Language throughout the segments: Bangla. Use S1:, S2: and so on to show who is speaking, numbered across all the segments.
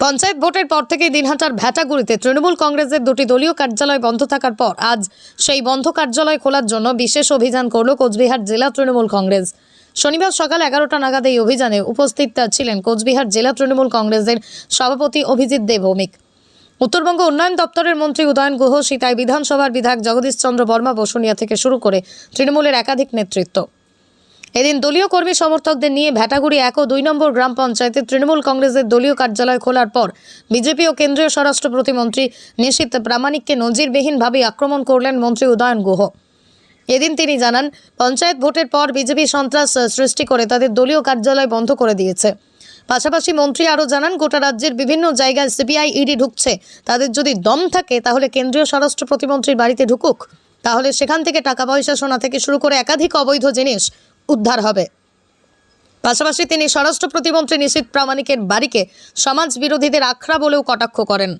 S1: পঞ্চায়েত ভোটের পর থেকেই দিনহাটার ভ্যাটাগুড়িতে তৃণমূল কংগ্রেসের দুটি দলীয় কার্যালয় বন্ধ থাকার পর আজ সেই বন্ধ কার্যালয় খোলার জন্য বিশেষ অভিযান করল কোচবিহার জেলা তৃণমূল কংগ্রেস। শনিবার সকাল এগারোটা নাগাদ এই অভিযানে উপস্থিত ছিলেন কোচবিহার জেলা তৃণমূল কংগ্রেসের সভাপতি অভিজিৎ দেব ভৌমিক। উত্তরবঙ্গ উন্নয়ন দপ্তরের মন্ত্রী উদয়ন গুহ সীতায় বিধানসভার বিধায়ক জগদীশ চন্দ্র বর্মা বসুনিয়া থেকে শুরু করে তৃণমূলের একাধিক নেতৃত্ব। এদিন দলীয় কর্মী সমর্থকদের নিয়ে ভ্যাটাগুড়ি এক ও দুই নম্বর গ্রাম পঞ্চায়েতে তৃণমূল কংগ্রেসের দলীয় কার্যালয় খোলার পর বিজেপি ও কেন্দ্রীয় স্বরাষ্ট্র প্রতিমন্ত্রী নিশীত প্রামাণিককে নজিরবিহীনভাবে আক্রমণ করলেন মন্ত্রী উদয়ন গুহ। এদিন তিনি জানান, পঞ্চায়েত ভোটের পর বিজেপি সন্ত্রাস সৃষ্টি করে তাদের দলীয় কার্যালয় বন্ধ করে দিয়েছে। পাশাপাশি মন্ত্রী আরও জানান, গোটা রাজ্যের বিভিন্ন জায়গায় সিবিআই ইডি ঢুকছে। তাদের যদি দম থাকে, তাহলে কেন্দ্রীয় স্বরাষ্ট্র প্রতিমন্ত্রীর বাড়িতে ঢুকুক। তাহলে সেখান থেকে টাকা পয়সা সোনা থেকে শুরু করে একাধিক অবৈধ জিনিস উদ্ধার হবে। পাশাপাশি তিনি স্বরাষ্ট্র প্রতিমন্ত্রী নিশীত প্রামাণিকের বাড়িকে সমাজ বিরোধীদের আখড়া বলেও কটাক্ষ করেন।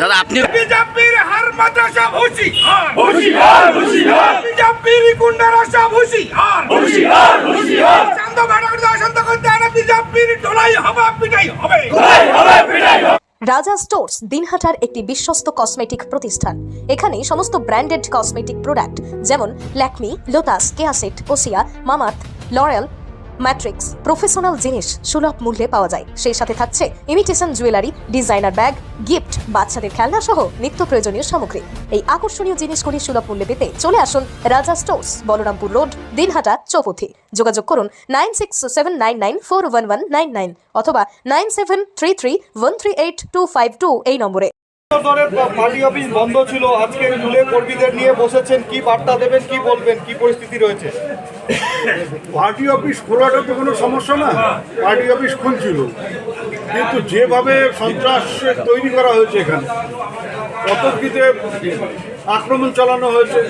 S2: দাদা, আপনি-
S3: বিজেপির হার মাদ্রাসা ভুসি
S4: হুশিয়ার হুশিয়ার
S3: বিজেপির গুন্ডারা সব ভুসি
S4: হুশিয়ার হুশিয়ার
S3: শান্ত ভাড়া শান্ত করতে হবে বিজেপির ঢোলাই হবে পিটাই হবে
S4: কোথায় হবে পিটাই হবে
S5: রাজা স্টোর্স দিনহাটার একটি বিশ্বস্ত কসমেটিক প্রতিষ্ঠান। এখানে সমস্ত ব্র্যান্ডেড কসমেটিক প্রোডাক্ট, যেমন ল্যাকমি, লোটাস কেয়াসেট ওসিয়া মামাত লরেল ম্যাট্রিক্স, প্রফেশনাল জিনিস সুলভ মূল্যে পাওয়া যায়। সেই সাথে থাকছে imitation jewellery designer bag gift বাচ্চাদের খেলনা সহ নিত্য প্রয়োজনীয় সামগ্রী। এই আকর্ষণীয় জিনিসগুলি সুলভ মূল্যে পেতে চলে আসুন রাজা স্টোরস, বলরামপুর রোড, দিনহাটা, চৌপথি। যোগাযোগ করুন nine six seven nine nine four one one nine nine অথবা nine seven three three one three eight two five two এই নম্বরে।
S6: পার্টি অফিস বন্ধ ছিল। আজকে তুলে কর্মীদের নিয়ে বসেছেন। কি বার্তা দেবেন, কি বলবেন, কি পরিস্থিতি রয়েছে?
S7: পার্টি অফিস খোলাটা তো কোনো সমস্যা না, পার্টি অফিস খুলছিল। কিন্তু যেভাবে সন্ত্রাস তৈরি করা হয়েছে এখানে কতকিতে আক্রমণ চালানো হয়েছে,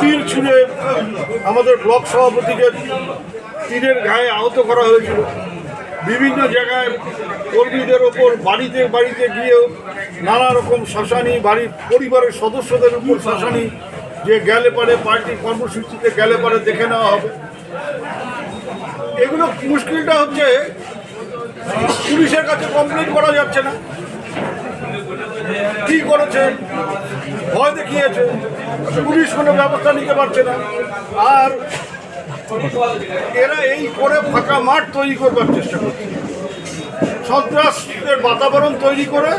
S7: তীর ছুঁড়ে আমাদের ব্লক সভাপতিকে তীরের গায়ে আহত করা হয়েছিল। বিভিন্ন জায়গায় কর্মীদের ওপর বাড়িতে বাড়িতে গিয়েও নানা রকম শাসানি, বাড়ির পরিবারের সদস্যদের উপর শাসানি যে গেলে পারে পার্টি কর্মসূচিতে গেলে পারে দেখে নেওয়া হবে। এগুলো মুশকিলটা হচ্ছে, পুলিশের কাছে কমপ্লেন করা যাচ্ছে না। কি করেছে? ভয় দেখিয়েছে। পুলিশ কোনো ব্যবস্থা নিতে পারছে না। আর এরা এই করে ফাঁকা মাঠ তৈরি করবার চেষ্টা করছে। সন্ত্রাসের বাতাবরণ তৈরি করে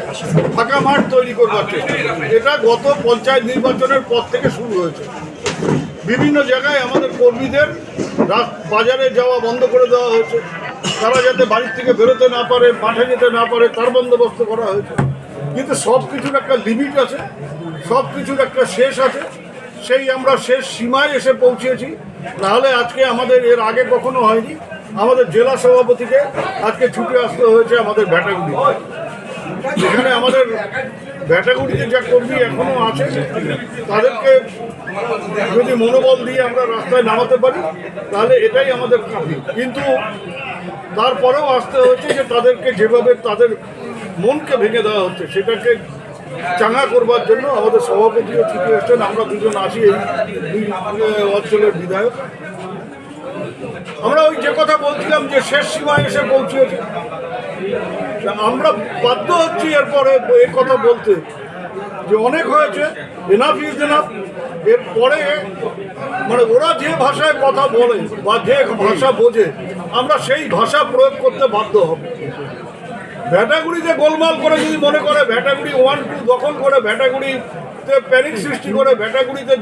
S7: ফাঁকা মাঠ তৈরি করবার চেষ্টা। এটা গত পঞ্চায়েত নির্বাচনের পর থেকে শুরু হয়েছে। বিভিন্ন জায়গায় আমাদের কর্মীদের বাজারে যাওয়া বন্ধ করে দেওয়া হয়েছে। তারা যাতে বাড়ির থেকে বেরোতে না পারে, মাঠে যেতে না পারে, তার বন্দোবস্ত করা হয়েছে। কিন্তু সব কিছুর একটা লিমিট আছে, সব কিছুর একটা শেষ আছে। সেই আমরা শেষ সীমায় এসে পৌঁছেছি। নাহলে আজকে আমাদের এর আগে কখনো হয়নি। আমাদের জেলা সভাপতিকে আজকে ছুটে আসতে হয়েছে আমাদের ভ্যাটাগুড়ি এখানে আমাদের ভ্যাটাগুড়িতে যা কর্মী এখনও আছে, তাদেরকে যদি মনোবল দিয়ে আমরা রাস্তায় নামাতে পারি, তাহলে এটাই আমাদের কাফি কিন্তু তারপরেও আসতে হচ্ছে যে তাদেরকে যেভাবে তাদের মনকে ভেঙে দেওয়া হচ্ছে, সেটাকে চাঙা করবার জন্য আমাদের সভাপতিও ছুটে এসছেন। আমরা দুজন আসি এই অঞ্চলের বিধায়ক। আমরা ওই যে কথা বলছিলাম যে শেষ সীমায় এসে পৌঁছেছে। আমরা বাধ্য হচ্ছি এরপরে এই কথা বলতে যে অনেক হয়েছে এনাফ ইজ এনাফ এরপরে মানে ওরা যে ভাষায় কথা বলে বা যে ভাষা বোঝে, আমরা সেই ভাষা প্রয়োগ করতে বাধ্য হব। ভ্যাটাগুড়িতে গোলমাল করে যদি মনে করে ভ্যাটাগুড়ি ওয়ান টু দখল করে ভ্যাটাগুড়িতে প্যানিক সৃষ্টি করে ভ্যাটাগুড়িতে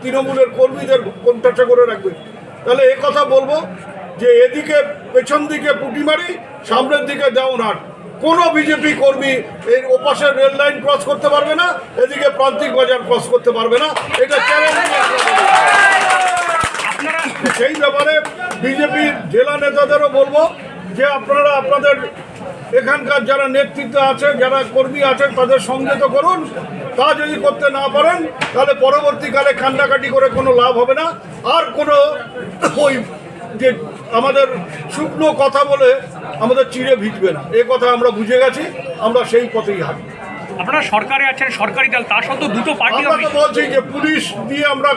S7: তৃণমূলের কর্মীদের কন্ট্যাক্ট করে রাখবে। তাহলে এ কথা বলব যে এদিকে পেছন দিকে পুটি মারি সামনের দিকে দেওয়ান হাট কোনো বিজেপি কর্মী এই ওপাশের রেল লাইন ক্রস করতে পারবে না, এদিকে প্রান্তিক বাজার ক্রস করতে পারবে না। এটা চ্যালেঞ্জ সেই ব্যাপারে বিজেপির জেলা নেতাদেরও বলব যে আপনারা আপনাদের এখানকার যারা নেতৃত্ব আছে, যারা কর্মী আছেন তাদের সঙ্গে তো করুন। তা যদি করতে না পারেন, তাহলে পরবর্তীকালে কান্নাকাটি করে কোনো লাভ হবে না। আর কোনো ওই যে আমাদের শুকনো কথা বলে আমাদের চিড়ে ভিজবে না। এ কথা আমরা বুঝে গেছি আমরা সেই পথেই হাঁটি
S8: আপনারা সরকারে আছেন সরকারি দল তা সত্ত্বেও দুটো পার্টি
S7: আমরা তো বলছি যে পুলিশ দিয়ে আমরা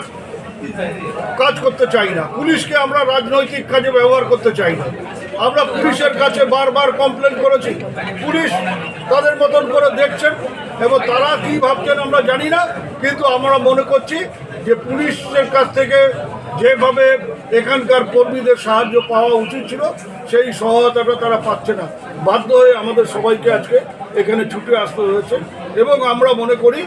S7: কাজ করতে চাই না। পুলিশকে আমরা রাজনৈতিক কাজে ব্যবহার করতে চাই না। আমরা পুলিশের কাছে বারবার কমপ্লেন করেছি। পুলিশ তাদের মতন করে দেখছেন এবং তারা কি ভাবছেন আমরা জানি না কিন্তু আমরা মনে করছি যে পুলিশের কাছ থেকে যেভাবে এখানকার কর্মীদের সাহায্য পাওয়া উচিত ছিল, সেই সহায়তাটা তারা পাচ্ছে না। বাধ্য হয়ে আমাদের সবাইকে আজকে এখানে ছুটে আসতে হয়েছে। এবং আমরা মনে করি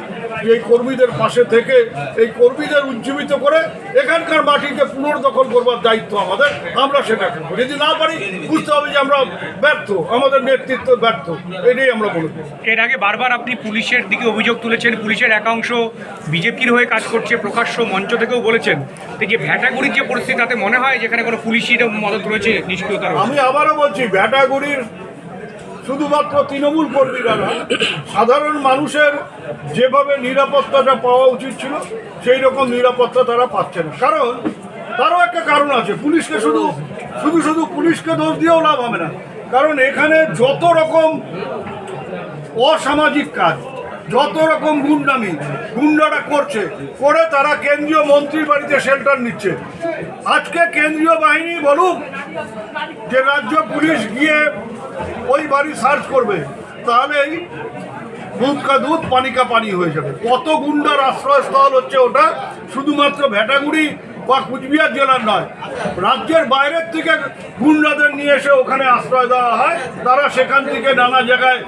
S7: যে এই কর্মীদের পাশে থেকে এই কর্মীদের উজ্জীবিত করে এখানকার মাটিকে পুনর্দখল করবার দায়িত্ব আমাদের। আমরা সেটা করব। যদি না পারি বুঝতে হবে যে আমরা ব্যর্থ। আমাদের নেতৃত্ব ব্যর্থ। এটাই আমরা করি।
S2: এর আগে বারবার আপনি পুলিশের দিকে অভিযোগ তুলেছেন। পুলিশের একাংশ বিজেপির হয়ে কাজ করছে। প্রকাশ্য মঞ্চ থেকেও বলেছেন যে ভ্যাটাগুড়ির যে পরিস্থিতি তাতে মনে হয় যেখানে কোনো পুলিশের মদত রয়েছে নিষ্ক্রিয়তা
S7: আমি আবারও বলছি ভ্যাটাগুড়ির শুধুমাত্র তৃণমূল কর্মীরা না, সাধারণ মানুষের যেভাবে নিরাপত্তাটা পাওয়া উচিত ছিল, সেই রকম নিরাপত্তা তারা পাচ্ছে না। কারণ তারও একটা কারণ আছে, পুলিশকে শুধু শুধু শুধু পুলিশকে দোষ দিয়েও লাভ হবে না। কারণ এখানে যত রকম অসামাজিক কাজ, যত রকম গুন্ডামি, গুন্ডারা করছে, করে তারা কেন্দ্রীয় মন্ত্রীর বাড়িতে শেল্টার নিচ্ছে। আজকে কেন্দ্রীয় বাহিনী বলুক যে রাজ্য পুলিশ গিয়ে ওই বাড়ি সার্চ করবে তাহলেই দুধ কা দুধ পানি কা পানি হয়ে যাবে। কত গুন্ডার আশ্রয়স্থল হচ্ছে ওটা? শুধুমাত্র ভেটাগুড়ি বা কুচবিহার জেলার নয়, রাজ্যের বাইরের থেকে গুন্ডাদের নিয়ে এসে ওখানে আশ্রয় দেওয়া হয়। তারা সেখান থেকে নানা জায়গায়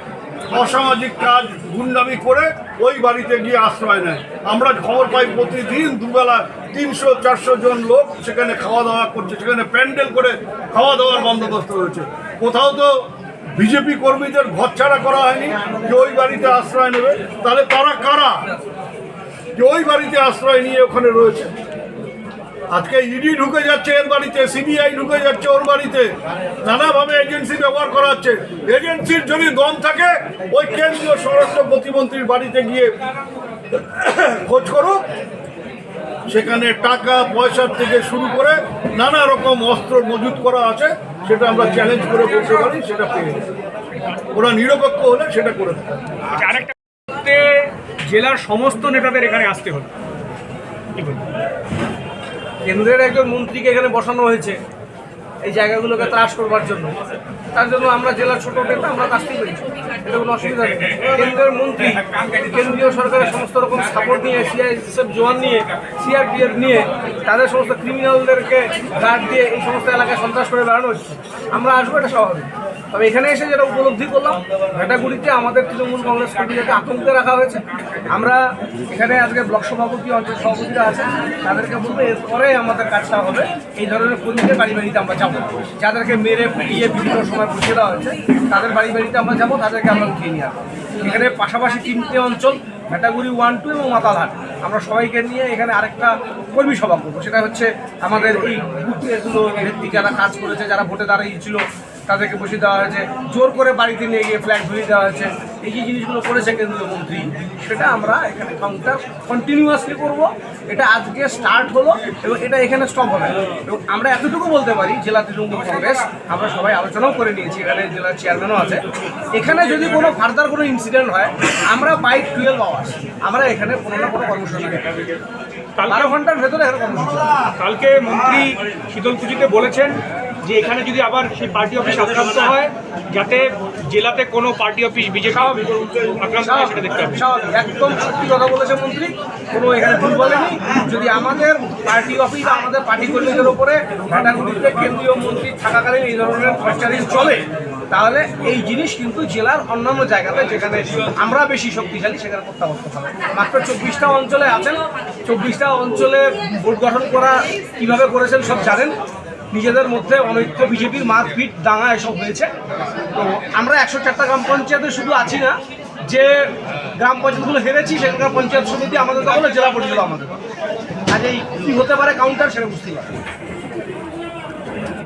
S7: অসামাজিক কাজ, গুন্ডামি করে ওই বাড়িতে গিয়ে আশ্রয় নেয়। আমরা খবর পাই প্রতিদিন দুবেলা তিনশো, চারশো জন লোক সেখানে খাওয়া দাওয়া করছে, সেখানে প্যান্ডেল করে খাওয়া দাওয়ার বন্দোবস্ত রয়েছে। কোথাও তো বিজেপি কর্মীদের ঘর ছাড়া করা হয়নি। যে ওই বাড়িতে আশ্রয় নেবে, তাহলে তারা কারা? যে ওই বাড়িতে আশ্রয় নিয়ে ওখানে রয়েছে। আজকে ইডি ঢুকে যাচ্ছে এর বাড়িতে সিবিআই ঢুকে যাচ্ছে ওর বাড়িতে। নানাভাবে এজেন্সি ব্যবহার করা হচ্ছে। এজেন্সির যদি দম থাকে, ওই কেন্দ্রীয় স্বরাষ্ট্র প্রতিমন্ত্রীর বাড়িতে গিয়ে খোঁজ করুক। সেখানে টাকা পয়সার থেকে শুরু করে নানা রকম অস্ত্র মজুত করা আছে। সেটা আমরা চ্যালেঞ্জ করে করতে পারি সেটা পেয়ে ওরা নিরপেক্ষ হলে সেটা করে দেবে।
S2: আচ্ছা, আরেকটা মুহূর্তে জেলার সমস্ত নেতাদের এখানে আসতে হলো।
S8: কেন্দ্রের একজন মন্ত্রীকে এখানে বসানো হয়েছে। এই জায়গাগুলোকে ত্রাস করবার জন্য। তার জন্য আমরা জেলার ছোট নেতা আমরা আসতেই পেরেছি। এটা কোনো অসুবিধা নেই। কেন্দ্রের মন্ত্রী, কেন্দ্রীয় সরকারের সমস্ত রকম সাপোর্ট নিয়ে সিআইএসএফ জোয়ান নিয়ে সিআরপিএফ নিয়ে, তাদের সমস্ত ক্রিমিনালদেরকে গার্ড দিয়ে এই সমস্ত এলাকায় সন্ত্রাস করে বেড়ানো হচ্ছে। আমরা আসব এটা স্বাভাবিক। তবে এখানে এসে যেটা উপলব্ধি করলাম, ভেটাগুড়িতে আমাদের তৃণমূল কংগ্রেস কর্মীদেরকে আতঙ্কে রাখা হয়েছে। আমরা এখানে আজকে ব্লক সভাপতি, অঞ্চল সভাপতিরা আছেন তাদেরকে বলব এরপরে আমাদের কাজটা হবে। এই ধরনের কর্মীদের বাড়ি বাড়িতে আমরা যাব। যাদেরকে মেরে, পিটিয়ে বিভিন্ন সময় বসিয়ে দেওয়া হয়েছে, তাদের বাড়ি বাড়িতে আমরা যাব, তাদেরকে আমরা উঠিয়ে নিয়ে আসব। এখানে পাশাপাশি তিনটে অঞ্চল, ভেটাগুড়ি ওয়ান টু এবং মাতালহাট। আমরা সবাইকে নিয়ে এখানে আরেকটা কর্মী সভা করব। সেটা হচ্ছে আমাদের এই বুথগুলো ভিত্তিক যারা কাজ করেছে, যারা ভোটে দাঁড়িয়েছিল তাদেরকে বসিয়ে দেওয়া হয়েছে জোর করে বাড়িতে নিয়ে গিয়ে ফ্ল্যাট ধরিয়ে দেওয়া হয়েছে। এই যে জিনিসগুলো করেছে কেন্দ্রীয় মন্ত্রী সেটা আমরা এখানে কাউন্টার কন্টিনিউয়াসলি করব। এটা আজকে স্টার্ট হলো এবং এটা এখানে স্টপ হবে। এবং আমরা এতটুকু বলতে পারি জেলা তৃণমূল কংগ্রেস আমরা সবাই আলোচনাও করে নিয়েছি এখানে জেলার চেয়ারম্যানও আছে। এখানে যদি কোনো ফার্দার কোনো ইনসিডেন্ট হয় আমরা বাই টুয়েলভ আওয়ার্স আমরা এখানে কোনো না কোনো কর্মসূচি বারো ঘণ্টার ভেতরে এখানে কর্মসূচি
S2: কালকে মন্ত্রী শীতলকুচিতে বলেছেন যে এখানে যদি আবার সেই পার্টি অফিস আক্রান্ত হয়, যাতে জেলাতে কোনো পার্টি অফিস বিজেপি আক্রান্ত হয়, সেটা দেখতে হবে।
S8: একদম সত্যি কথা বলেছে মন্ত্রী। কোনো এখানে ভুল বলেনি। যদি আমাদের পার্টি অফিস, আমাদের পার্টি কর্মীদের ওপরে ভ্যাটাগুলিতে কেন্দ্রীয় মন্ত্রী থাকাকালীন এই ধরনের খরচারিজ চলে, তাহলে এই জিনিস কিন্তু জেলার অন্যান্য জায়গাতে যেখানে আমরা বেশি শক্তিশালী, সেখানে প্রত্যাবর্ত হবে। মাত্র চব্বিশটা অঞ্চলে আছেন। চব্বিশটা অঞ্চলে ভোট গঠন করা কীভাবে করেছেন সব জানেন। নিজেদের মধ্যে অনৈক্য বিজেপির মারপিট, দাঙ্গা এসব হয়েছে। তো আমরা একশো চারটা গ্রাম পঞ্চায়েতে শুধু আছি না, যে গ্রাম পঞ্চায়েতগুলো হেরেছি, সেখানকার পঞ্চায়েত সমিতি আমাদের দখলে, জেলা পরিষদ আমাদের আর এই কী হতে পারে কাউন্টার সেটা বুঝতেই পারি